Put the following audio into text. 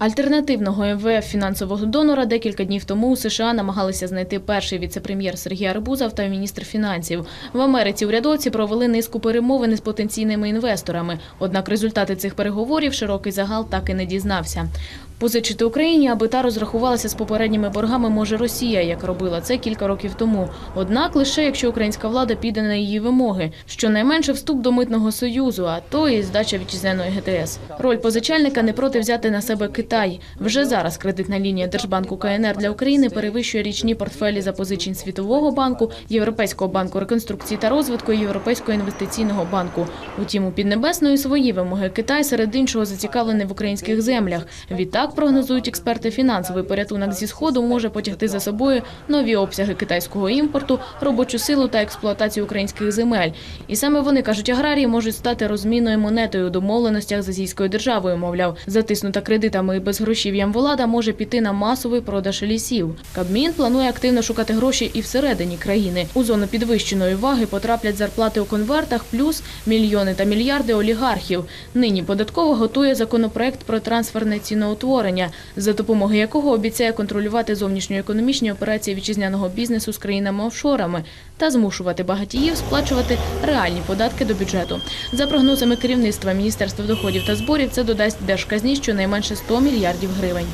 Альтернативного МВФ фінансового донора декілька днів тому у США намагалися знайти перший віце-прем'єр Сергій Арбузов та міністр фінансів. В Америці урядовці провели низку перемовин із потенційними інвесторами. Однак результати цих переговорів широкий загал так і не дізнався. Позичити Україні, аби та розрахувалася з попередніми боргами, може Росія, як робила це кілька років тому. Однак лише якщо українська влада піде на її вимоги, щонайменше вступ до митного союзу, а то і здача вітчизняної ГТС. Роль позичальника не проти взяти на себе Китай. Вже зараз кредитна лінія Держбанку КНР для України перевищує річні портфелі запозичень Світового банку, Європейського банку реконструкції та розвитку і Європейського інвестиційного банку. Утім, у Піднебесної свої вимоги Китай серед іншого зацікавлений в українських землях. Відтак прогнозують експерти, фінансовий порятунок зі сходу може потягти за собою нові обсяги китайського імпорту, робочу силу та експлуатацію українських земель. І саме вони кажуть, аграрії можуть стати розмінною монетою у домовленостях з азійською державою. Мовляв, затиснута кредитами і безгрошів'ям влада може піти на масовий продаж лісів. Кабмін планує активно шукати гроші і всередині країни. У зону підвищеної ваги потраплять зарплати у конвертах, плюс мільйони та мільярди олігархів. Нині податково готує законопроект про трансферне ціноутворення, за допомогою якого обіцяє контролювати зовнішньоекономічні операції вітчизняного бізнесу з країнами-офшорами та змушувати багатіїв сплачувати реальні податки до бюджету. За прогнозами керівництва Міністерства доходів та зборів, це додасть держказні щонайменше 100 мільярдів гривень.